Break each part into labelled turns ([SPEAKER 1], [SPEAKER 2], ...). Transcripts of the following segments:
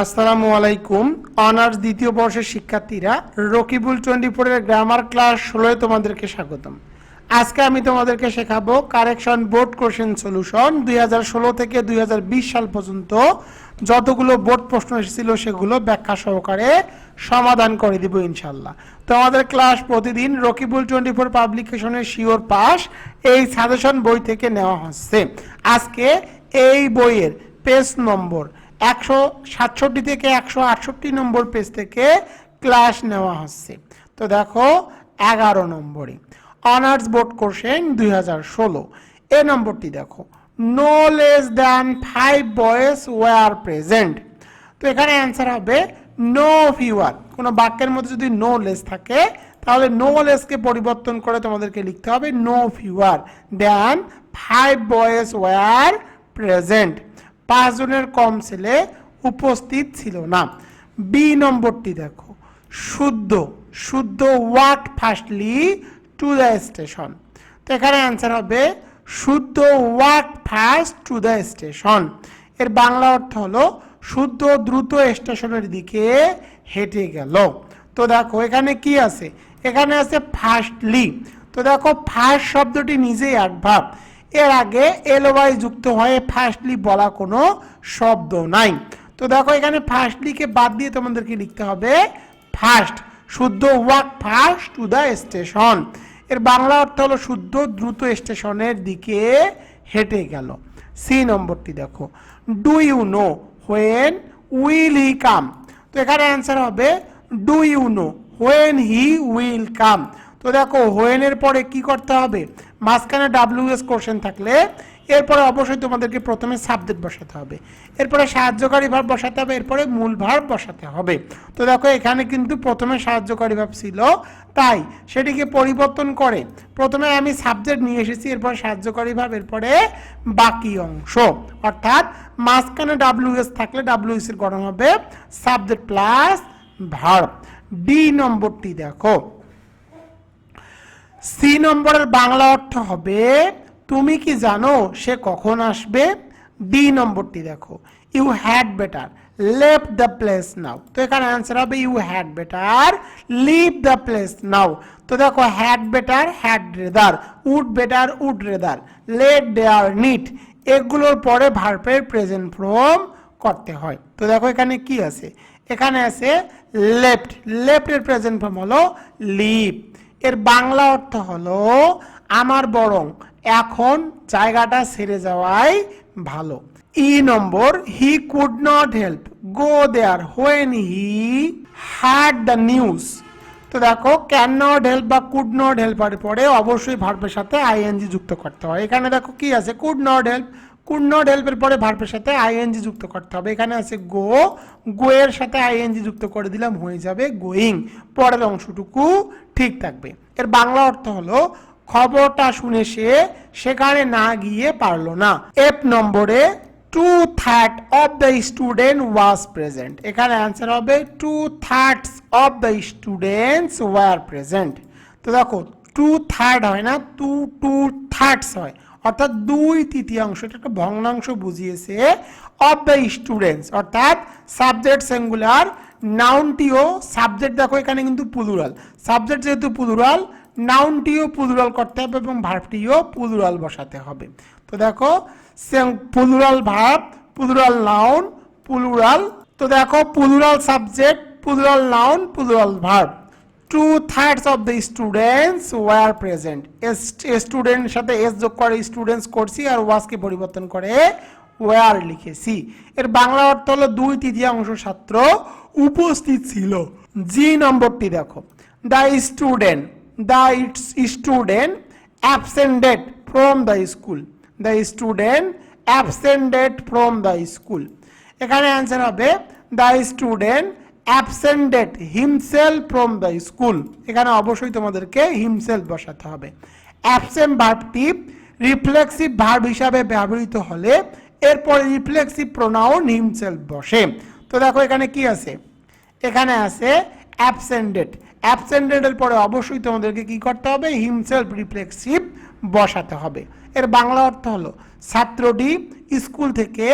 [SPEAKER 1] আসসালামু আলাইকুম। অনার্স দ্বিতীয় বর্ষের শিক্ষার্থীরা রকিবুল টোয়েন্টি ফোরের গ্রামার ক্লাস ষোলোয় তোমাদেরকে স্বাগতম। আজকে আমি তোমাদেরকে শেখাবো কারেকশন বোর্ড কোশ্চেন সলিউশন দুই হাজার ষোলো থেকে দুই হাজার বিশ সাল পর্যন্ত যতগুলো বোর্ড প্রশ্ন এসেছিল সেগুলো ব্যাখ্যা সহকারে সমাধান করে দিব ইনশাল্লাহ তো আমাদের ক্লাস প্রতিদিন রকিবুল টোয়েন্টি ফোর পাবলিকেশনের শিওর পাস এই সাজেশন বই থেকে নেওয়া হচ্ছে। আজকে এই বইয়ের পেজ নম্বর একশো সাতষট্টি থেকে একশো আটষট্টি নম্বর পেজ থেকে ক্লাস নেওয়া হচ্ছে। তো দেখো, এগারো নম্বরে অনার্স বোর্ড কোশ্চেন দুই হাজার ষোলো। এ নম্বরটি দেখো no less than five boys were present তো এখানে অ্যান্সার হবে নো ফিওয়ার কোনো বাক্যের মধ্যে যদি নো লেস থাকে, তাহলে নো লেসকে পরিবর্তন করে তোমাদেরকে লিখতে হবে no fewer than five boys were present পাঁচজনের কম ছেলে উপস্থিত ছিল না। বি নম্বরটি দেখো। শুদ্ধ শুদ্ধ walk fastly to the station. তো এখানে অ্যান্সার হবে, শুদ্ধ walk fast to the station. এর বাংলা অর্থ হলো, শুদ্ধ দ্রুত স্টেশনের দিকে হেঁটে গেল। তো দেখো, এখানে কি আছে? এখানে আছে ফার্স্টলি তো দেখো ফার্স্ট শব্দটি নিজেই এক ভাব এর আগে এলওয়াই যুক্ত হয়ে ফার্স্টলি বলা কোনো শব্দ নাই। তো দেখো, এখানে ফার্স্টলিকে বাদ দিয়ে তোমাদেরকে লিখতে হবে ফার্স্ট শুদ্ধ ওয়াক ফার্স্ট টু দ্য স্টেশনের বাংলা অর্থ হলো শুদ্ধ দ্রুত স্টেশনের দিকে হেঁটে গেল। সি নম্বরটি দেখো। Do you know when will he come তো এখানে অ্যান্সার হবে do you know when he will come তো দেখো হোয়েনের পরে কি করতে হবে? মাঝখানে ডাব্লিউএস কোশ্চেন থাকলে এরপরে অবশ্যই তোমাদেরকে প্রথমে সাবজেক্ট বসাতে হবে। এরপরে সাহায্যকারী ভাব বসাতে হবে, এরপরে মূল ভাব বসাতে হবে। তো দেখো, এখানে কিন্তু প্রথমে সাহায্যকারী ভাব ছিল, তাই সেটিকে পরিবর্তন করে প্রথমে আমি সাবজেক্ট নিয়ে এসেছি, এরপর সাহায্যকারী ভাব এরপরে বাকি অংশ। অর্থাৎ মাঝখানে ডাব্লিউএস থাকলে ডাব্লিউএস এর গঠন হবে সাবজেক্ট প্লাস ভার্ব ডি নম্বরটি দেখো। সি নম্বরের বাংলা অর্থ হবে, তুমি কি জানো সে কখন আসবে? ডি নম্বরটি দেখো you had better left the place now তো এখানে অ্যান্সার হবে you had better leave the place now তো দেখো had better had rather would better would rather let dare need এগুলোর পরে ভার্পের প্রেজেন্ট ফর্ম করতে হয়। তো দেখো এখানে কি আছে? এখানে আছে লেফট লেফটের প্রেজেন্ট ফর্ম হলো লিভ এর বাংলা অর্থ হলো আমার বরং এখন জায়গাটা ছেড়ে যাওয়াই ভালো। E number, he could not help, go there, when he had the news. তো দেখো, ক্যান নট হেল্প বা কুড নট হেল্পার পরে অবশ্যই ভার্বের সাথে আইএনজি যুক্ত করতে হয়। এখানে দেখো কি আছে? Could not help could not হেল্পের পরে ভার্বের সাথে আইএনজি যুক্ত করতে হবে। এখানে আছে গো গো এর সাথে আইএনজি যুক্ত করে দিলাম, হয়ে যাবে গোয়িং পরের অংশটুকু ঠিক থাকবে। এর বাংলা অর্থ হলো, খবরটা শুনে সে সেখানে না গিয়ে পারল না। এফ নম্বরে two third of the student was present এখানে অ্যান্সার হবে two thirds of the students were present তো দেখো টু থার্ড হয় না টু টু থার্ডস হয়। অর্থাৎ দুই তৃতীয়াংশ, এটা একটা ভগ্নাংশ বুঝিয়েছে অফ দ্য স্টুডেন্টস অর্থাৎ সাবজেক্ট সিঙ্গুলার নাউনটিও সাবজেক্ট দেখো এখানে কিন্তু পুলুরাল সাবজেক্ট যেহেতু পুলুরাল নাউনটিও পুলুরাল করতে হবে এবং ভার্বটিও পুলুরাল বসাতে হবে। তো দেখো plural verb plural noun plural তো দেখো plural subject plural noun plural verb two thirds of the students were present student সাথে এস যোগ করে স্টুডেন্টস করছি আর ওয়াজকে পরিবর্তন করে ওয়ার লিখেছি। এর বাংলা অর্থ হলো দুই তৃতীয়াংশ ছাত্র উপস্থিত ছিল। জি নম্বরটি দেখো। The student the student absented from the school the student absented from the school এখানে অ্যান্সার হবে the student absented himself from the school এখানে অবশ্যই তোমাদেরকে হিমসেল বসাতে হবে। অ্যাবসেন্ট ভার্বটি রিফ্লেক্সিভ ভার্ব হিসাবে ব্যবহৃত হলে এরপরে রিফ্লেক্সিভ প্রোনাউন হিমসেল বসে। তো দেখো এখানে কি আছে? এখানে আছে অ্যাবসেন্ডেড অ্যাবসেন্ডেডের পরে অবশ্যই তোমাদেরকে কি করতে হবে? হিমসেলফ রিফ্লেক্সিভ বসাতে হবে। এর বাংলা অর্থ হলো, ছাত্রটি স্কুল থেকে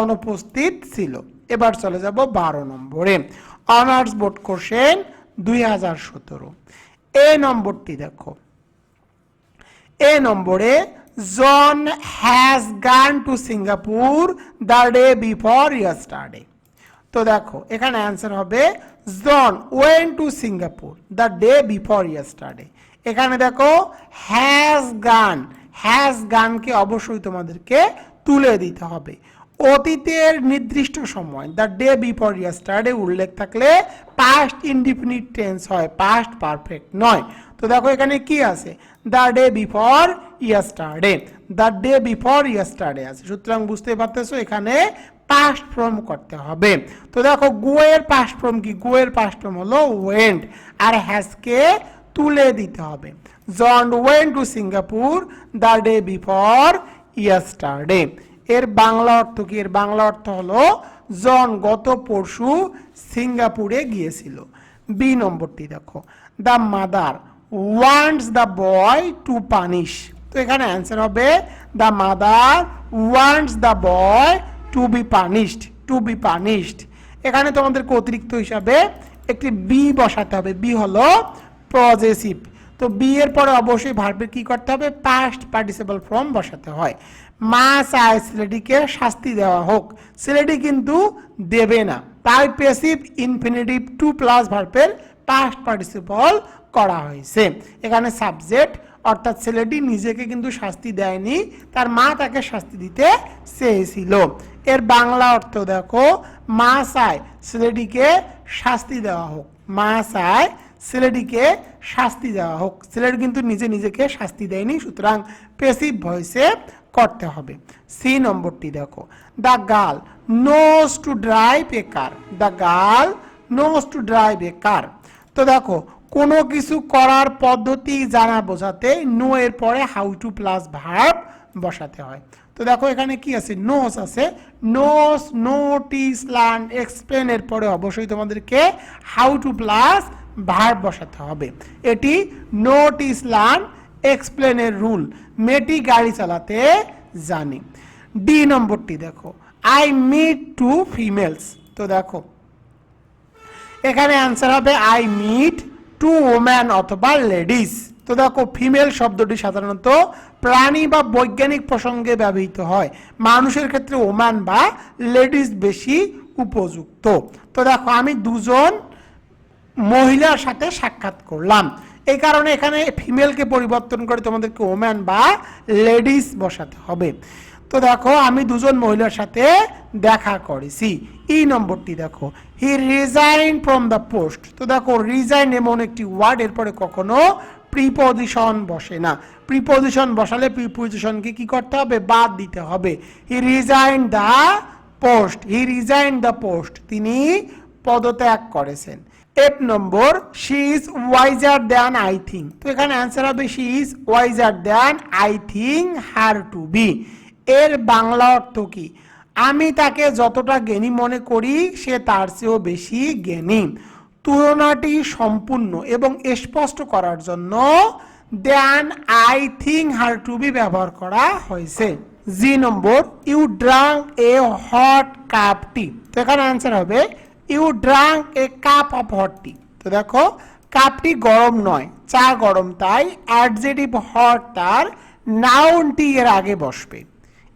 [SPEAKER 1] অনুপস্থিত ছিল। এবার চলে যাব বারো নম্বরে। অনার্স বোর্ড কোশ্চেন দুই হাজার সতেরো। এ নম্বরটি দেখো। এ নম্বরে John has gone to Singapore the day before yesterday তো দেখো, এখানে অ্যান্সার হবে John went to Singapore the day before yesterday এখানে দেখো হ্যাজ গান হ্যাজ গানকে অবশ্যই তোমাদেরকে তুলে দিতে হবে। অতীতের নির্দিষ্ট সময় দ্য ডে বিফোর ইয়াস্টারডে উল্লেখ থাকলে পাস্ট ইনডিফিনিট টেন্স হয় পাস্ট পারফেক্ট নয়। তো দেখো এখানে কি আছে? The day before yesterday the day before yesterday আছে। সুতরাং বুঝতে পারতেছো এখানে পাস্ট ফর্ম করতে হবে। তো দেখো, গোয়ের পাস্ট ফর্ম কি? গোয়ের পাস্ট ফর্ম হলো ওয়েন্ট আর হ্যাজকে তুলে দিতে হবে। John went to Singapore the day before yesterday এর বাংলা অর্থ কি? এর বাংলা অর্থ হলো, জন গত পরশু সিঙ্গাপুরে গিয়েছিল। বি নম্বরটি দেখো। The mother wants the boy to punish তো এখানে অ্যান্সার হবে the mother wants the boy to be punished to be punished এখানে তোমাদেরকে অতিরিক্ত হিসাবে একটি বি বসাতে হবে। বি হলো পজেসিভ তো বি এর পরে অবশ্যই ভার্বের কি করতে হবে? পাস্ট পার্টিসিপাল ফর্ম বসাতে হয়। মা চায় ছেলেটিকে শাস্তি দেওয়া হোক। ছেলেটি কিন্তু দেবে না। তাই পেসিভ ইনফিনিটিভ টু প্লাস ভার্বের পাস্ট পার্টিসিপল করা হয়েছে। এখানে সাবজেক্ট অর্থাৎ ছেলেটি নিজেকে কিন্তু শাস্তি দেয়নি, তার মা তাকে শাস্তি দিতে চেয়েছিল। এর বাংলা অর্থ দেখো, মা চায় ছেলেটিকে শাস্তি দেওয়া হোক। মা চায় ছেলেটিকে শাস্তি দেওয়া হোক। ছেলেটি কিন্তু নিজে নিজেকে শাস্তি দেয়নি, সুতরাং পেসিভ ভয়েসে করতে হবে। সি নম্বরটি দেখো। The girl knows to drive a car. The girl knows to drive a car. তো দেখো, কোনো কিছু করার পদ্ধতি জানা বোঝাতে নো এর পরে হাউ টু প্লাস ভার্ব বসাতে হয়। তো দেখো, এখানে কি আছে? নোস আছে। নোস নোটিস লার্ন এক্সপ্লেন এর পরে অবশ্যই তোমাদেরকে হাউ টু প্লাস ভার্ব বসাতে হবে। এটি নোটিস লার্ন এক্সপ্লেনের রুল মেয়েটি গাড়ি চালাতে জানে। ডি নম্বরটি দেখো। আই মিট টু ফিমেলস তো দেখো, এখানে অ্যান্সার হবে আই মিট টু ওম্যান অথবা লেডিস তো দেখো ফিমেল শব্দটি সাধারণত প্রাণী বা বৈজ্ঞানিক প্রসঙ্গে ব্যবহৃত হয়। মানুষের ক্ষেত্রে ওম্যান বা লেডিস বেশি উপযুক্ত। তো দেখো, আমি দুজন মহিলার সাথে সাক্ষাৎ করলাম। এই কারণে এখানে ফিমেলকে পরিবর্তন করে তোমাদেরকে ওম্যান বা লেডিস বসাতে হবে। তো দেখো, আমি দুজন মহিলার সাথে দেখা করেছি। এই নম্বরটি দেখো। He resign from the post তো দেখো রিজাইন এমন একটি ওয়ার্ড এরপরে কখনো প্রিপোজিশন বসে না। প্রিপোজিশন বসালে প্রিপোজিশনকে কি করতে হবে? বাদ দিতে হবে। He resign the post he resign the post তিনি পদত্যাগ করেছেন। F number she is wiser than I think তো এখানে অ্যান্সার হবে she is wiser than I think her to be এর বাংলা অর্থ কি? আমি তাকে যতটা জ্ঞানী মনে করি, সে তার চেয়েও বেশি জ্ঞানী। তুলনাটি সম্পূর্ণ এবং স্পষ্ট করার জন্য than I think her to be ব্যবহার করা হয়েছে। জি নম্বর you drank a hot cup tea তো এখানে অ্যান্সার হবে you drank a cup of hot tea তো দেখো, কাপটি গরম নয়, চা গরম, তাই অ্যাডজেটিভ হট তার নাউনটি এর আগে বসবে।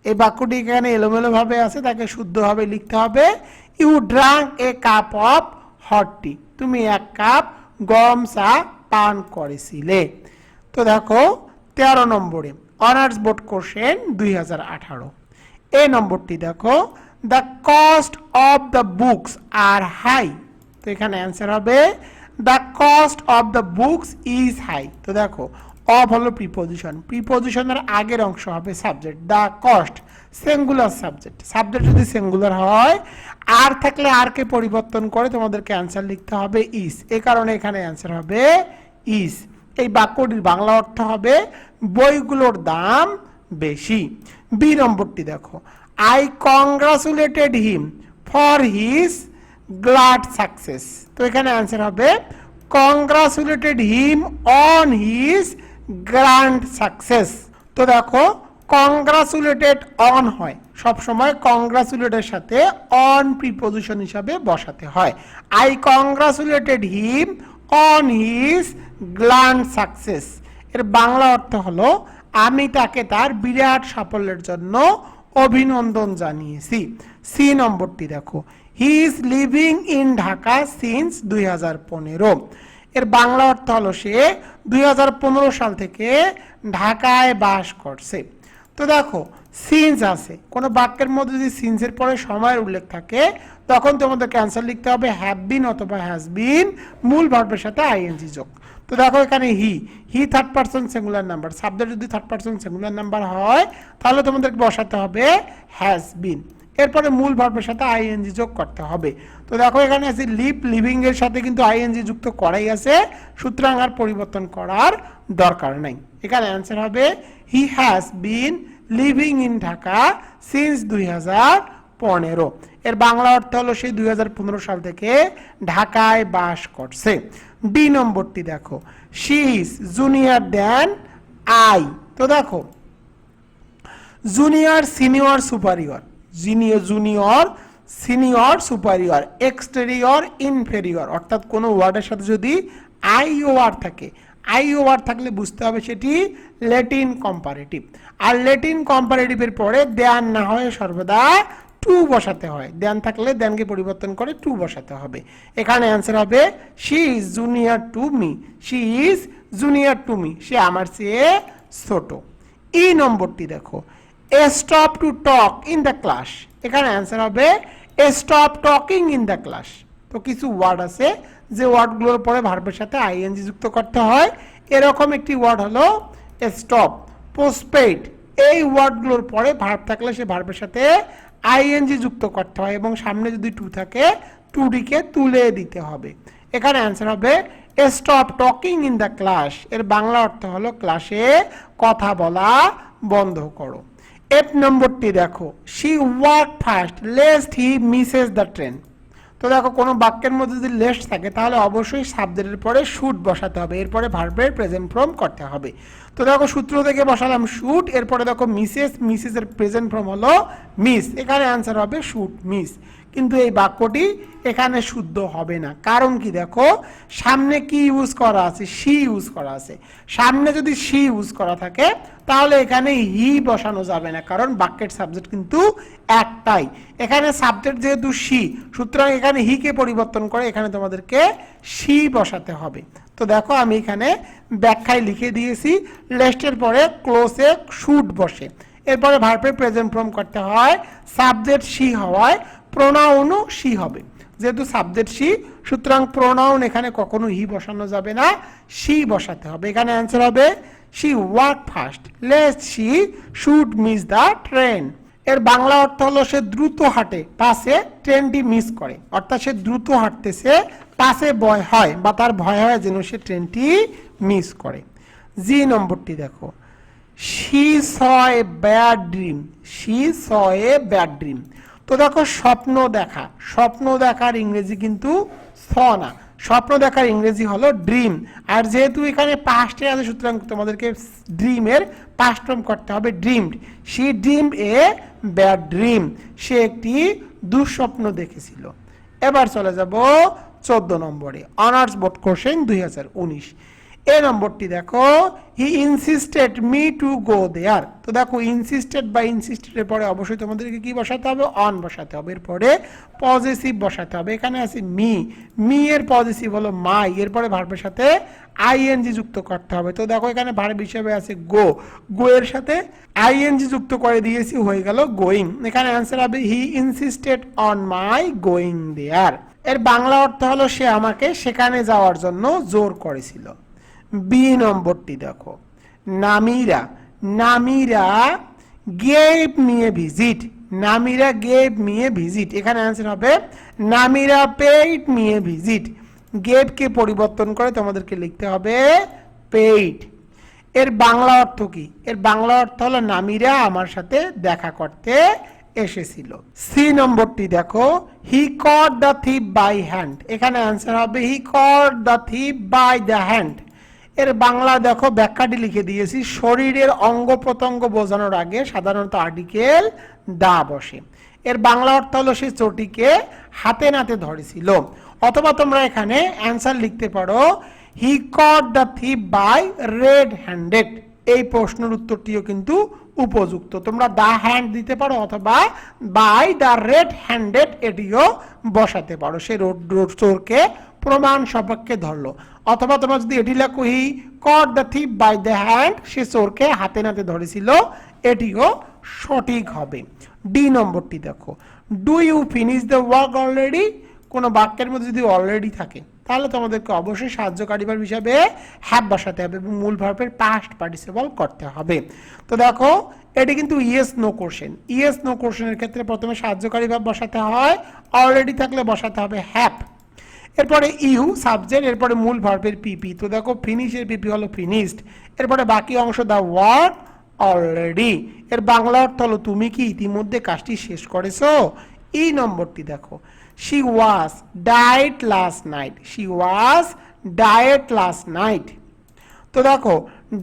[SPEAKER 1] এই বাক্যটি এখানে এলোমেলোভাবে আছে, তাকে শুদ্ধভাবে লিখতে হবে, you drank a cup of hot tea তুমি এক কাপ গরম চা পান করেছিলে। তো দেখো, তেরো নম্বরে, অনার্স বোর্ড কোশ্চেন দুই হাজার আঠারো। এই নম্বরটি দেখো the cost of the books are high তো এখানে অ্যান্সার হবে the cost of the books is high তো দেখো অফ হলো প্রিপোজিশন প্রিপোজিশনের আগের অংশ হবে subject the cost singular subject subject যদি সিঙ্গুলার হয়, আর থাকলে আরকে পরিবর্তন করে তোমাদেরকে অ্যান্সার লিখতে হবে ইস এ কারণে এখানে অ্যান্সার হবে ইস এই বাক্যটির বাংলা অর্থ হবে, বইগুলোর দাম বেশি। বি নম্বরটি দেখো I congratulated him for his glad success তো এখানে অ্যান্সার হবে congratulated him on his grand success তো দেখো কংগ্রাচুলেটেড অন হয়। সব সময় কংগ্রাচুলেটের সাথে অন প্রিপোজিশন হিসাবে বসাতে হয়। I congratulated him on his grand success এর বাংলা অর্থ হলো, আমি তাকে তার বিরাট সাফল্যের জন্য অভিনন্দন জানিয়েছি। সি নম্বরটি দেখো। He is living in Dhaka since দুই হাজার পনেরো। এর বাংলা অর্থ হলো সে দুই হাজার পনেরো সাল থেকে ঢাকায় বাস করছে। তো দেখো সিন্স আছে। কোনো বাক্যের মধ্যে যদি সিন্সের পরে সময়ের উল্লেখ থাকে, তখন তোমাদের ক্যান্সার লিখতে হবে হ্যাভ বিন অথবা হ্যাজ বিন মূল ভার্বের সাথে আইএনজি যোগ। তো দেখো এখানে he he third person singular number subject যদি থার্ড পার্সন সিঙ্গুলার নাম্বার হয়, তাহলে তোমাদেরকে বসাতে হবে হ্যাজ বিন এরপরে মূল ভার্বের সাথে আইএনজি যোগ করতে হবে। তো দেখো এখানে আছে লিভ লিভিং এর সাথে কিন্তু আইএনজি যুক্ত করাই আছে, সুতরাং আর পরিবর্তন করার দরকার নাই। এখানে অ্যান্সার হবে he has been living in Dhaka since দুই হাজার পনেরো। এর বাংলা অর্থ হলো সেই দুই হাজার পনেরো সাল থেকে ঢাকায় বাস করছে। ডি নম্বরটি দেখো। She is junior than I তো দেখো junior senior superior junior junior senior superior exterior inferior অর্থাৎ কোনো ওয়ার্ডের সাথে যদি আই ও আর থাকে আই ও আর থাকলে বুঝতে হবে সেটি লেটিন কম্পারেটিভ আর লেটিন কম্পারেটিভের পরে দেয়ান না হয় সর্বদা টু বসাতে হয়। দেন থাকলে দেনকে পরিবর্তন করে টু বসাতে হবে। এখানে অ্যান্সার হবে she is junior to me she is junior to me সে আমার চেয়ে ছোট। ই নম্বরটি দেখো। A stop to talk in the class এখানে অ্যান্সার হবে a stop talking in the class তো কিছু ওয়ার্ড আছে, যে ওয়ার্ডগুলোর পরে ভার্বের সাথে আইএনজি যুক্ত করতে হয়। এরকম একটি ওয়ার্ড হলো স্টপ পোস্টপেইড এই ওয়ার্ডগুলোর পরে ভার্ব থাকলে সে ভার্বের সাথে আইএনজি যুক্ত করতে হয় এবং সামনে যদি টু থাকে টুডিকে তুলে দিতে হবে। এখানে অ্যান্সার হবে stop talking in the class এর বাংলা অর্থ হলো ক্লাসে কথা বলা বন্ধ করো। এফ নম্বরটি দেখো। She work fast lest he misses the train তো দেখো, কোনো বাক্যের মধ্যে যদি লেস্ট থাকে, তাহলে অবশ্যই সাবজেক্টের পরে শুট বসাতে হবে। এরপরে ভার্বের প্রেজেন্ট ফর্ম করতে হবে। তো দেখো, সূত্র থেকে বসালাম শুট এরপরে দেখো মিসেস মিসেসের প্রেজেন্ট ফর্ম হলো মিস এখানে অ্যান্সার হবে শুট মিস কিন্তু এই বাক্যটি এখানে শুদ্ধ হবে না। কারণ কি দেখো, সামনে কি ইউজ করা আছে? সি ইউজ করা আছে। সামনে যদি সি ইউজ করা থাকে, তাহলে এখানে হি বসানো যাবে না। কারণ বাক্যের সাবজেক্ট কিন্তু একটাই। এখানে সাবজেক্ট যেহেতু সি সুতরাং এখানে হিকে পরিবর্তন করে এখানে তোমাদেরকে সি বসাতে হবে। তো দেখো, আমি এখানে ব্যাখ্যায় লিখে দিয়েছি। লেস্টের পরে ক্লোজে শুট বসে। এরপরে ভার্বের প্রেজেন্ট ফর্ম করতে হয়। সাবজেক্ট সি হওয়ায় প্রোনাউনও সি হবে। যেহেতু সাবজেক্ট সি সুতরাং প্রোনাউন এখানে কখনো হি বসানো যাবে না সি বসাতে হবে। এখানে অ্যান্সার হবে she work fast lest she should miss the train এর বাংলা অর্থ হলো সে দ্রুত হাঁটে, পাশে ট্রেনটি মিস করে। অর্থাৎ সে দ্রুত হাঁটতেছে, পাশে ভয় হয় বা তার ভয় হয় যেন সে ট্রেনটি মিস করে। জি নম্বরটি দেখো। She saw a bad dream she saw a bad dream তো দেখো স্বপ্ন দেখা। স্বপ্ন দেখার ইংরেজি কিন্তু স না। স্বপ্ন দেখার ইংরেজি হলো ড্রিম আর যেহেতু এখানে পাস্টে আছে, সুতরাং তোমাদেরকে ড্রিমের পাস্ট ফর্ম করতে হবে। Dreamed she dream a bad dream সে একটি দুঃস্বপ্ন দেখেছিল। এবার চলে যাব চোদ্দ নম্বরে। অনার্স বোর্ড কোশ্চেন দুই হাজার উনিশ। এ নম্বরটি দেখো। He insisted me to go there তো দেখো ইনসিস্টেড বা ইনসিস্টেডের পরে অবশ্যই তোমাদেরকে কি বসাতে হবে? অন বসাতে হবে। এরপরে পজিটিভ বসাতে হবে। এখানে আছে মি মি এর পজিটিভ হলো মাই এরপরে ভার্বের সাথে আইএনজি যুক্ত করতে হবে। তো দেখো, এখানে ভার্ব হিসেবে আছে গো গো এর সাথে আইএনজি যুক্ত করে দিয়েছি, হয়ে গেল গোয়িং এখানে অ্যান্সার হবে he insisted on my going there এর বাংলা অর্থ হলো, সে আমাকে সেখানে যাওয়ার জন্য জোর করেছিল। বি নম্বরটি দেখো। Namira Namira gave me visit, Namira gave me visit. এখানে অ্যান্সার হবে, নামিরা পেইড মিয়ে ভিজিট। গেভকে পরিবর্তন করে তোমাদেরকে লিখতে হবে পেইড এর বাংলা অর্থ কি? এর বাংলা অর্থ হলো নামিরা আমার সাথে দেখা করতে এসেছিল। সি নম্বরটি দেখো he caught the thief by hand এখানে অ্যান্সার হবে he caught the thief by the hand এর বাংলা দেখো ব্যাখ্যাটি লিখে দিয়েছি। শরীরের অঙ্গ প্রত্যঙ্গ বোঝানোর আগে সাধারণত আর্টিকেল দা বসে। এর বাংলা অর্থ হলো সে চটিকে হাতে নাতে ধরেছিল। অথবা তোমরা এখানে অ্যান্সার লিখতে পারো he caught the thief by red handed এই প্রশ্নের উত্তরটিও কিন্তু উপযুক্ত। তোমরা দা হ্যান্ড দিতে পারো অথবা বাই দ্য রেড হ্যান্ডেড এটিও বসাতে পারো। সে রোড রোড চোরকে প্রমাণ সপক্ষে ধরলো। অথবা তোমরা যদি এটি লেখো he caught the thief by the hand সে চোরকে হাতে নাতে ধরেছিল, এটিও সঠিক হবে। ডি নম্বরটি দেখো। Do you finish the work already কোনো বাক্যের মধ্যে যদি অলরেডি থাকে, তাহলে তোমাদেরকে অবশ্যই সাহায্যকারী ভার্ব হিসাবে হ্যাপ বসাতে হবে এবং মূল ভার্বের পাস্ট পার্টিসিপল করতে হবে। তো দেখো, এটি কিন্তু yes no question yes no কোশ্চেনের ক্ষেত্রে প্রথমে সাহায্যকারী ভাব বসাতে হয় অলরেডি থাকলে বসাতে হবে হ্যাভ এরপরে ইউ সাবজেক্ট, এরপরে মূল ভার্বের পিপি তো দেখো ফিনিশের পিপি হলো ফিনিশড এরপরে বাকি অংশ দা ওয়ার্ড অলরেডি এর বাংলা অর্থ হলো, তুমি কি ইতিমধ্যে কাজটি শেষ করেছ? এই নম্বরটি দেখো। She was died last night she was died last night তো দেখো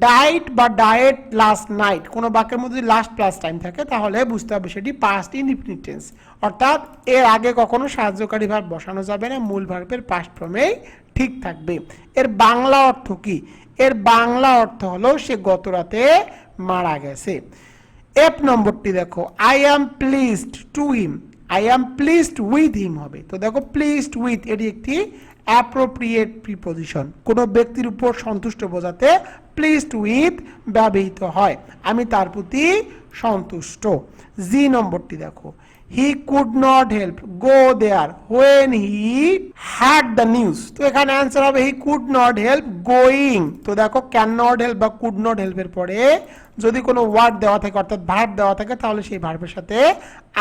[SPEAKER 1] ডায়েট বা ডায়েট লাস্ট নাইট কোনো বাক্যের মধ্যে যদি লাস্ট প্লাস টাইম থাকে, তাহলে বুঝতে হবে সেটি পাস্ট ইনডিফিনিট টেন্স অর্থাৎ এর আগে কখনো সাহায্যকারী ভাব বসানো যাবে না, মূল ভার্বের পাস্ট ফর্মেই ঠিক থাকবে। এর বাংলা অর্থ কি? এর বাংলা অর্থ হলো সে গত রাতে মারা গেছে। এফ নম্বরটি দেখো I am pleased to him I am pleased with him হবে। তো দেখো প্লিজড উইথ এটি একটি অ্যাপ্রোপ্রিয়েট প্রিপোজিশন কোনো ব্যক্তির উপর সন্তুষ্ট বোঝাতে প্লিজড উইথ ব্যবহৃত হয়। আমি তার প্রতি সন্তুষ্ট। জি নম্বরটি দেখো he could not help go there when he had the news তো এখানে অ্যান্সার হবে he could not help going তো দেখো ক্যান নট হেল্প বা কুড নট হেল্পের পরে যদি কোনো ওয়ার্ড দেওয়া থাকে, অর্থাৎ ভার্ব দেওয়া থাকে, তাহলে সেই ভার্বের সাথে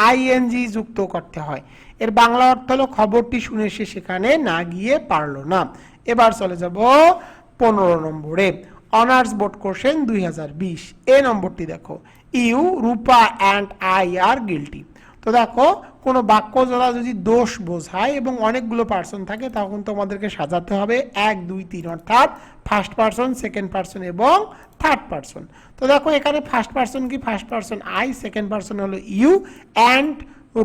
[SPEAKER 1] আইএনজি যুক্ত করতে হয়। এর বাংলা অর্থ হলো, খবরটি শুনে সে সেখানে না গিয়ে পারল না। এবার চলে যাব পনেরো নম্বরে। অনার্স বোর্ড কোশ্চেন দুই হাজার বিশ। এ নম্বরটি দেখো। You, Rupa and I are guilty তো দেখো, কোনো বাক্য জোড়া যদি দোষ বোঝায় এবং অনেকগুলো পার্সন থাকে, তখন তোমাদেরকে সাজাতে হবে এক, দুই, তিন, অর্থাৎ ফার্স্ট পার্সন সেকেন্ড পার্সন এবং থার্ড পার্সন তো দেখো, এখানে ফার্স্ট পার্সন কি? First person I second person হলো ইউ অ্যান্ড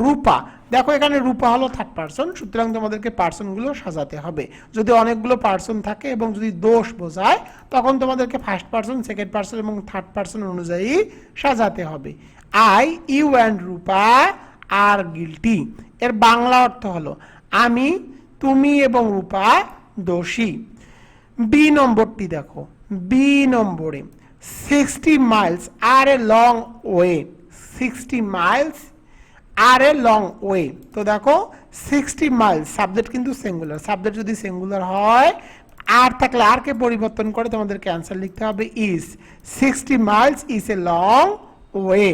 [SPEAKER 1] রূপা। দেখো, এখানে রূপা হলো থার্ড পার্সন সুতরাং তোমাদেরকে পার্সনগুলো সাজাতে হবে। যদি অনেকগুলো পার্সন থাকে এবং যদি দোষ বোঝায়, তখন তোমাদেরকে ফার্স্ট পার্সন সেকেন্ড পার্সন এবং থার্ড পার্সন অনুযায়ী সাজাতে হবে। I you and Rupa are guilty এর বাংলা অর্থ হলো, আমি, তুমি এবং রূপা দোষী। বি নম্বরটি দেখো। বি নম্বরে sixty miles are a long way sixty miles are a long way তো দেখো সিক্সটি মাইলস সাবজেক্ট কিন্তু সিঙ্গুলার সাবজেক্ট যদি সিঙ্গুলার হয়, আর থাকলে আরকে পরিবর্তন করে? তোমাদেরকে অ্যান্সার লিখতে হবে is sixty miles is a long way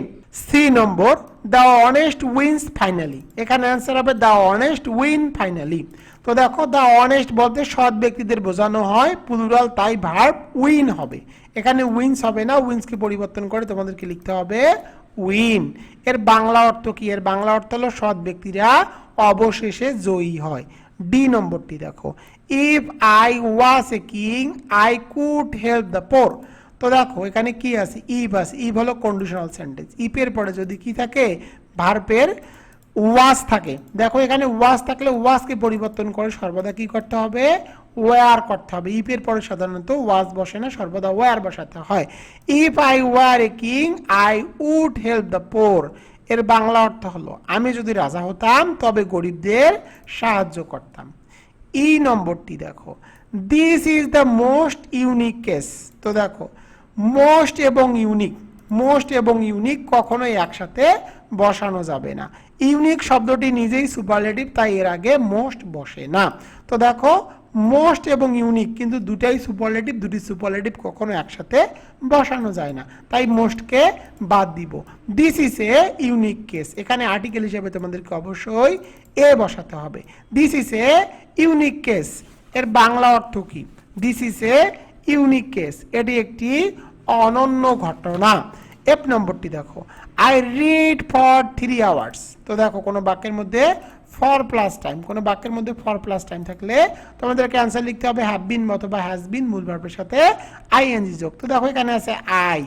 [SPEAKER 1] C number the honest wins finally এখানে অ্যান্সার হবে দ্য অনেস্ট উইন ফাইনালি তো দেখো দ্য অনেস্ট বলতে সৎ ব্যক্তিদের বোঝানো হয় প্লুরাল তাই ভার্ব উইন হবে। এখানে উইন্স হবে না উইন্সকে পরিবর্তন করে তোমাদেরকে লিখতে হবে উইন এর বাংলা অর্থ কি? এর বাংলা অর্থ হলো সৎ ব্যক্তিরা অবশেষে জয়ী হয়। ডি নম্বরটি দেখো। If I was a king I could help the poor তো দেখো এখানে কি আছে? ইফ আছে। ইফ হলো কন্ডিশনাল সেন্টেন্স ইফের পরে যদি কি থাকে? ভার্পের ওয়াস থাকে। দেখো, এখানে ওয়াস থাকলে ওয়াসকে পরিবর্তন করে সর্বদা কি করতে হবে? ওয়ার করতে হবে। ইফের পরে সাধারণত ওয়াজ বসে না, সর্বদা ওয়ার বসাতে হয়। If I were a king I would help the poor এর বাংলা অর্থ হলো, আমি যদি রাজা হতাম, তবে গরিবদের সাহায্য করতাম। ই নম্বরটি দেখো। This is the most unique case তো দেখো মোস্ট এবং ইউনিক, মোস্ট এবং ইউনিক কখনোই একসাথে বসানো যাবে না। ইউনিক শব্দটি নিজেই সুপারলেটিভ তাই এর আগে মোস্ট বসে না। তো দেখো, মোস্ট এবং ইউনিক কিন্তু দুটাই সুপারলেটিভ দুটি সুপারলেটিভ কখনো একসাথে বসানো যায় না। তাই মোস্টকে বাদ দিব। This is a unique case এখানে আর্টিকেল হিসেবে তোমাদেরকে অবশ্যই এ বসাতে হবে। This is a unique case এর বাংলা অর্থ কি? This is a unique case এটি একটি অনন্য ঘটনা। এফ নম্বরটি দেখো। I read for three hours তো দেখো, কোনো বাক্যের মধ্যে ফর প্লাস টাইম কোনো বাক্যের মধ্যে ফর প্লাস টাইম থাকলে তোমাদেরকে অ্যান্সার লিখতে হবে হ্যাভ বিন অথবা হ্যাজ বিন মূল ভার্বের সাথে আইএনজি যোগ। তো দেখো, এখানে আছে আই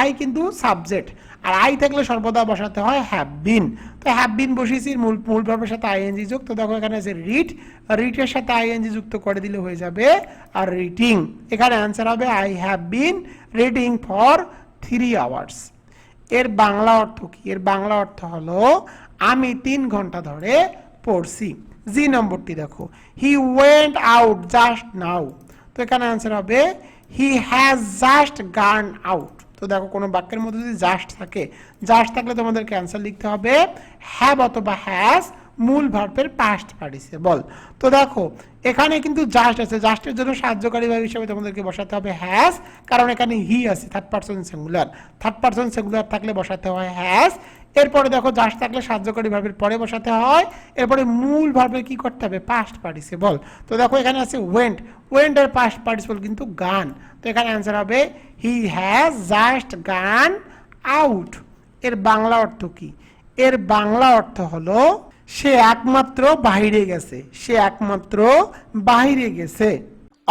[SPEAKER 1] আই কিন্তু সাবজেক্ট আর আই থাকলে সর্বদা বসাতে হয় হ্যাভ বিন তো হ্যাভ বিন বসিয়েছি, মূল মূল ভার্বের সাথে আইএনজি যোগ তো দেখো এখানে আছে রিড রিটের সাথে আইএনজি যুক্ত করে দিলে হয়ে যাবে আর রিটিং এখানে অ্যান্সার হবে I have been reading for three hours এর বাংলা অর্থ কি? এর বাংলা অর্থ হলো, আমি তিন ঘণ্টা ধরে পড়ছি। জি নম্বরটি দেখো। He went out just now তো এখানে অ্যান্সার হবে he has just gone out তো দেখো, কোনো বাক্যের মধ্যে যদি জাস্ট থাকে জাস্ট থাকলে তোমাদেরকে অ্যান্সার লিখতে হবে হ্যাভ অথবা হ্যাজ মূল ভার্বের পাস্ট পার্টিসিপল তো দেখো, এখানে কিন্তু জাস্ট আছে জাস্টের জন্য সাহায্যকারী ভাব হিসেবে তোমাদেরকে বসাতে হবে হ্যাজ কারণ এখানে হি আছে third person singular third person singular থাকলে বসাতে হয় হ্যাজ এরপরে দেখো জাস্ট থাকলে সাহায্যকারী ভার্বের পরে বসাতে হয়। এরপরে মূল ভার্বের কি করতে হবে? পাস্ট পার্টিসিপল তো দেখো এখানে আছে ওয়েন্ট ওয়েন্ট এর পাস্ট পার্টিসিপল কিন্তু গান তো এখানে অ্যান্সার হবে he has just gone out এর বাংলা অর্থ কি? এর বাংলা অর্থ হলো, সে একমাত্র বাহিরে গেছে। সে একমাত্র বাহিরে গেছে।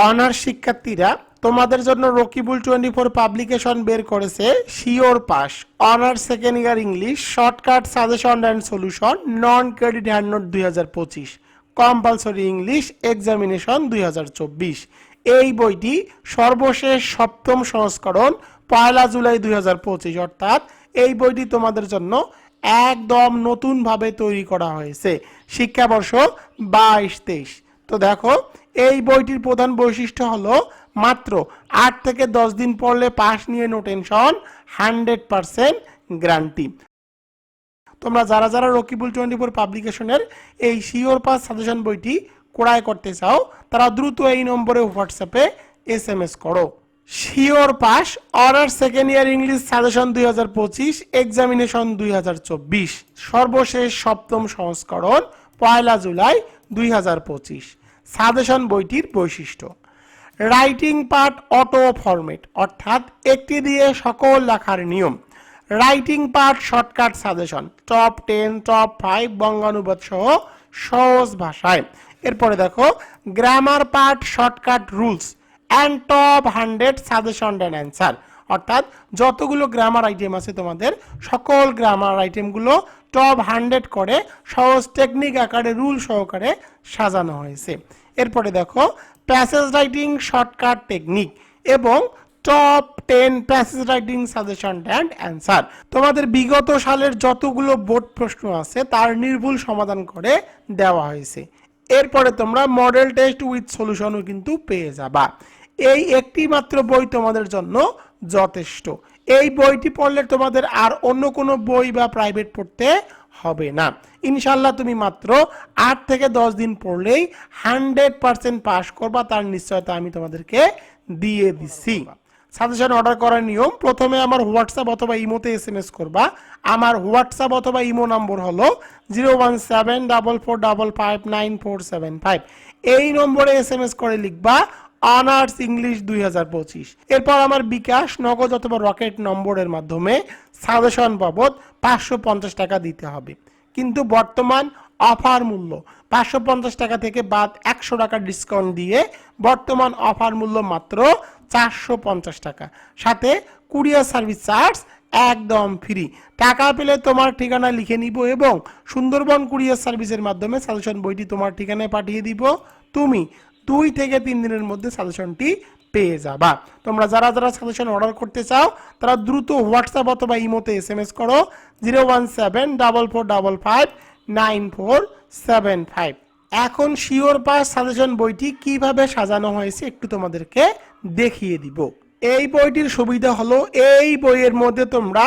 [SPEAKER 1] অনার্স শিক্ষার্থীরা তোমাদের জন্য রকিবুল টোয়েন্টি ফোর পাবলিকেশন বের করেছে sure pass. Honours second year English, shortcut suggestion and solution, non credit hand note দুই হাজার পঁচিশ, কম্পালসরি ইংলিশ, এক্সামিনেশন দুই হাজার চব্বিশ। এই বইটি সর্বশেষ সপ্তম সংস্করণ পয়লা জুলাই দুই হাজার পঁচিশ, অর্থাৎ এই বইটি তোমাদের জন্য একদম নতুনভাবে তৈরি করা হয়েছে। শিক্ষাবর্ষ বাইশ তেইশ। তো দেখো, এই বইটির প্রধান বৈশিষ্ট্য হলো মাত্র আট থেকে দশ দিন পড়লে পাস নিয়ে no tension hundred percent guarantee. তোমরা যারা যারা রকিবুল টোয়েন্টি ফোর পাবলিকেশনের এই শিওর পাস সাজেশন বইটি ক্রয় করতে চাও, তারা দ্রুত এই নম্বরে হোয়াটসঅ্যাপে এস এম এস করো। Sure pass honours second year English suggestion দুই হাজার পঁচিশ, এক্সামিনেশন দুই হাজার চব্বিশ। সর্বশেষ সপ্তম সংস্করণ পয়লা জুলাই দুই হাজার পঁচিশ। সাজেশন বইটির বৈশিষ্ট্য। রাইটিং পার্ট অটো ফরম্যাট, অর্থাৎ একটি দিয়ে সকল লেখার নিয়ম। Writing part shortcut suggestion, top ten, top five বঙ্গানুবাদ সহ সহজ ভাষায়। এরপরে দেখো, grammar part shortcut rules and top hundred suggestion and answer অর্থাৎ যতগুলো গ্রামার আইটেম আছে তোমাদের, সকল গ্রামার আইটেমগুলো টপ হান্ড্রেড করে সহজ টেকনিক আকারে রুল সহকারে সাজানো হয়েছে। এরপরে দেখো প্যাসেজ রাইটিং শর্টকাট টেকনিক এবং top ten passage writing suggestion and answer তোমাদের বিগত সালের যতগুলো বোর্ড প্রশ্ন আছে, তার নির্ভুল সমাধান করে দেওয়া হয়েছে। এরপরে তোমরা মডেল টেস্ট উইথ সলিউশনও কিন্তু পেয়ে যাবা। এই একটি মাত্র বই তোমাদের জন্য যথেষ্ট। এই বইটি পড়লে তোমাদের আর অন্য কোনো বই বা প্রাইভেট পড়তে হবে না। ইনশাল্লাহ তুমি মাত্র আট থেকে দশ দিন পড়লেই হান্ড্রেড পার্সেন্ট পাস করবা, তার নিশ্চয়তা আমি তোমাদেরকে দিয়ে দিচ্ছি সাজেশন অর্ডার করার নিয়ম, প্রথমে আমার হোয়াটসঅ্যাপ অথবা ইমোতে এস এম এস করবা। আমার হোয়াটসঅ্যাপ অথবা ইমো নম্বর হলো zero one seven double four double five nine four seven five. এই নম্বরে এস এম এস করে লিখবা অনার্স ইংলিশ দুই হাজার পঁচিশ। এরপর আমার বিকাশ নগদ অথবা রকেট নম্বরের মাধ্যমে সাজেশন বাবদ পাঁচশো পঞ্চাশ টাকা দিতে হবে। কিন্তু বর্তমান অফার মূল্য পাঁচশো পঞ্চাশ টাকা থেকে বাদ একশো টাকা ডিসকাউন্ট দিয়ে বর্তমান অফার মূল্য মাত্র চারশো পঞ্চাশ টাকা। সাথে কুরিয়ার সার্ভিস চার্জ একদম ফ্রি। টাকা পেলে তোমার ঠিকানা লিখে নিব এবং সুন্দরবন কুরিয়ার সার্ভিসের মাধ্যমে সাজেশন বইটি তোমার ঠিকানায় পাঠিয়ে দিব। তুমি দুই থেকে তিন দিনের মধ্যে সাজেশনটি পেয়ে যাবা। তোমরা যারা যারা সাজেশন অর্ডার করতে চাও, তারা দ্রুত হোয়াটসঅ্যাপ অথবা ইমোতে এস এম এস করো zero one seven double four double five nine four seven five এখন শিওর পাস সাজেশন বইটি কীভাবে সাজানো হয়েছে একটু তোমাদেরকে দেখিয়ে দিব। এই বইটির সুবিধা হলো, এই বইয়ের মধ্যে তোমরা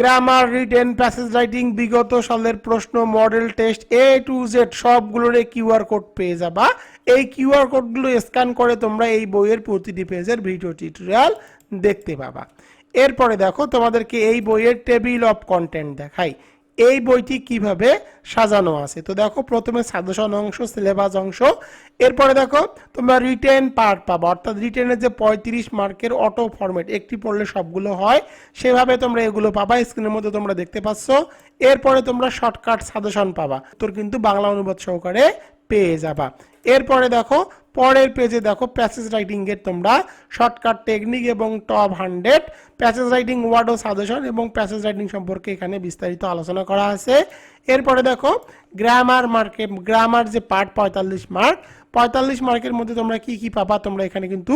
[SPEAKER 1] গ্রামার রিটেন প্যাসেজ রাইটিং বিগত সালের প্রশ্ন model test A to Z সবগুলোর কিউআর কোড পেয়ে যাবা। এই কিউআর কোডগুলো স্ক্যান করে তোমরা এই বইয়ের প্রতিটি পেজের ভিডিও টিউটোরিয়াল দেখতে পাবা। এরপরে দেখো, তোমাদেরকে এই বইয়ের টেবিল অফ কন্টেন্ট দেখাই। এই বইটি কীভাবে সাজানো আছে? তো দেখো, প্রথমে সাজেশন অংশ, সিলেবাস অংশ। এরপরে দেখো, তোমরা রিটেন পার্ট পাবা। অর্থাৎ রিটেনের যে পঁয়ত্রিশ মার্কের অটো ফরম্যাট, একটি পড়লে সবগুলো হয়। সেভাবে তোমরা এগুলো পাবা, স্ক্রিনের মধ্যে তোমরা দেখতে পাচ্ছ। এরপরে তোমরা শর্টকাট সাজেশন পাবা। তোর কিন্তু বাংলা অনুবাদ সহকারে পেয়ে যাবা। এরপরে দেখো, পরের পেজে দেখো প্যাসেজ রাইটিং এর তোমরা শর্টকাট টেকনিক এবং top hundred passage writing word ও সাজেশন এবং প্যাসেজ রাইটিং সম্পর্কে এখানে বিস্তারিত আলোচনা করা আছে। এরপরে দেখো গ্রামার মার্কে গ্রামার যে পার্ট পঁয়তাল্লিশ মার্ক পঁয়তাল্লিশ মার্কের মধ্যে তোমরা কি কি পাবা তোমরা এখানে কিন্তু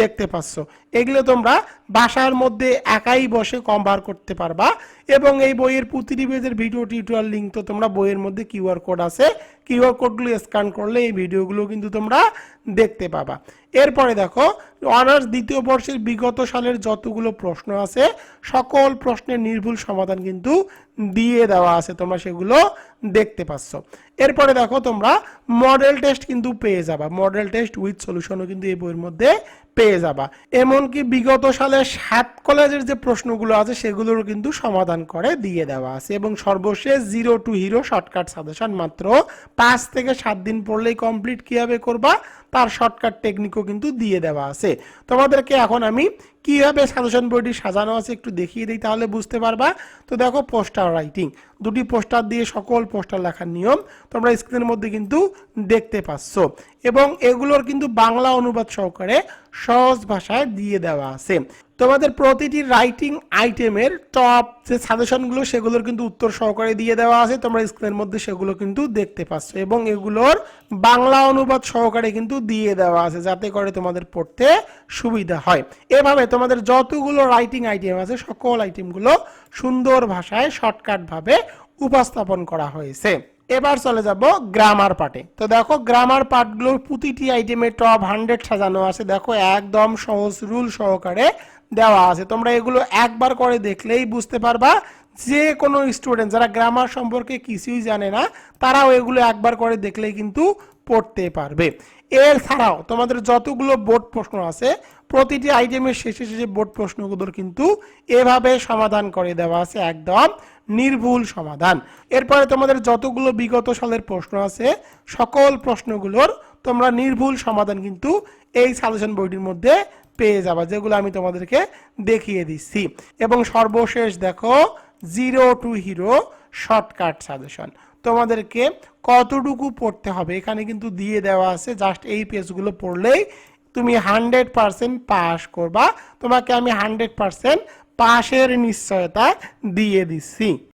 [SPEAKER 1] দেখতে পাচ্ছ। এগুলো তোমরা বাসার মধ্যে একাই বসে কম্বার করতে পারবা এবং এই বইয়ের প্রতিটি পেজের ভিডিও টিউটোরিয়াল লিঙ্ক তো তোমরা বইয়ের মধ্যে কিউআর কোড আছে কিউআর কোডগুলো স্ক্যান করলে এই ভিডিওগুলো কিন্তু তোমরা দেখতে পাবা। এরপরে দেখো, অনার্স দ্বিতীয় বর্ষের বিগত সালের যতগুলো প্রশ্ন আছে, সকল প্রশ্নের নির্ভুল সমাধান কিন্তু দিয়ে দেওয়া আছে, তোমরা সেগুলো দেখতে পাচ্ছ। এরপরে দেখো, তোমরা মডেল টেস্ট কিন্তু পেয়ে যাবা। মডেল টেস্ট উইথ সলিউশনও কিন্তু এই বইয়ের মধ্যে পেয়ে যাবা। এমনকি বিগত সালের সাত কলেজের যে প্রশ্নগুলো আছে, সেগুলোরও কিন্তু সমাধান করে দিয়ে দেওয়া আছে। এবং সর্বশেষ zero to hero shortcut suggestion মাত্র পাঁচ থেকে সাত দিন পড়লেই কমপ্লিট কীভাবে করবা, তার শর্টকাট টেকনিকও কিন্তু দিয়ে দেওয়া আছে। তোমাদেরকে এখন আমি কীভাবে সাজেশন বইটি সাজানো আছে একটু দেখিয়ে দিই, তাহলে বুঝতে পারবা। তো দেখো পোস্টার রাইটিং দুটি পোস্টার দিয়ে সকল পোস্টার লেখার নিয়ম। তোমরা স্ক্রিনের মধ্যে কিন্তু দেখতে পাচ্ছ। এবং এগুলোর কিন্তু বাংলা অনুবাদ সহকারে সহজ ভাষায় দিয়ে দেওয়া আছে। তোমাদের প্রতিটি রাইটিং আইটেমের টপ যে সাজেশনগুলো সেগুলোর কিন্তু উত্তর সহকারে দিয়ে দেওয়া আছে। তোমরা স্ক্রিনের মধ্যে সেগুলো কিন্তু দেখতে পাচ্ছ। এবং এগুলোর বাংলা অনুবাদ সহকারে কিন্তু দিয়ে দেওয়া আছে, যাতে করে তোমাদের পড়তে সুবিধা হয়। এভাবে তোমাদের যতগুলো রাইটিং আইটেম আছে, সকল আইটেমগুলো সুন্দর ভাষায় শর্টকাট ভাবে উপস্থাপন করা হয়েছে। এবার চলে যাব গ্রামার পার্টে তো দেখো গ্রামার পার্টগুলোর প্রতিটি আইটেমে টপ হান্ড্রেড সাজানো আছে। দেখো একদম সহজ রুল সহকারে দেওয়া আছে। তোমরা এগুলো একবার করে দেখলেই বুঝতে পারবা। যে কোনো স্টুডেন্ট যারা গ্রামার সম্পর্কে কিছুই জানে না, তারাও এগুলো একবার করে দেখলেই কিন্তু পড়তে পারবে। এর ছাড়াও তোমাদের যতগুলো বোর্ড প্রশ্ন আছে, প্রতিটি আইটেমের শেষে শেষে বোর্ড প্রশ্নগুলোর কিন্তু এভাবে সমাধান করে দেওয়া আছে একদম নির্ভুল সমাধান। এরপরে তোমাদের যতগুলো বিগত সালের প্রশ্ন আছে, সকল প্রশ্নগুলোর তোমরা নির্ভুল সমাধান কিন্তু এই সাজেশন বইটির মধ্যে পেয়ে যাবা, যেগুলো আমি তোমাদেরকে দেখিয়ে দিচ্ছি। এবং সর্বশেষ দেখো zero to hero shortcut suggestion তোমাদেরকে কতটুকু পড়তে হবে, এখানে কিন্তু দিয়ে দেওয়া আছে জাস্ট এই পেজগুলো পড়লেই তুমি হান্ড্রেড পারসেন্ট পাস করবা। তোমাকে আমি হান্ড্রেড পারসেন্ট পাশের নিশ্চয়তা দিয়ে দিচ্ছি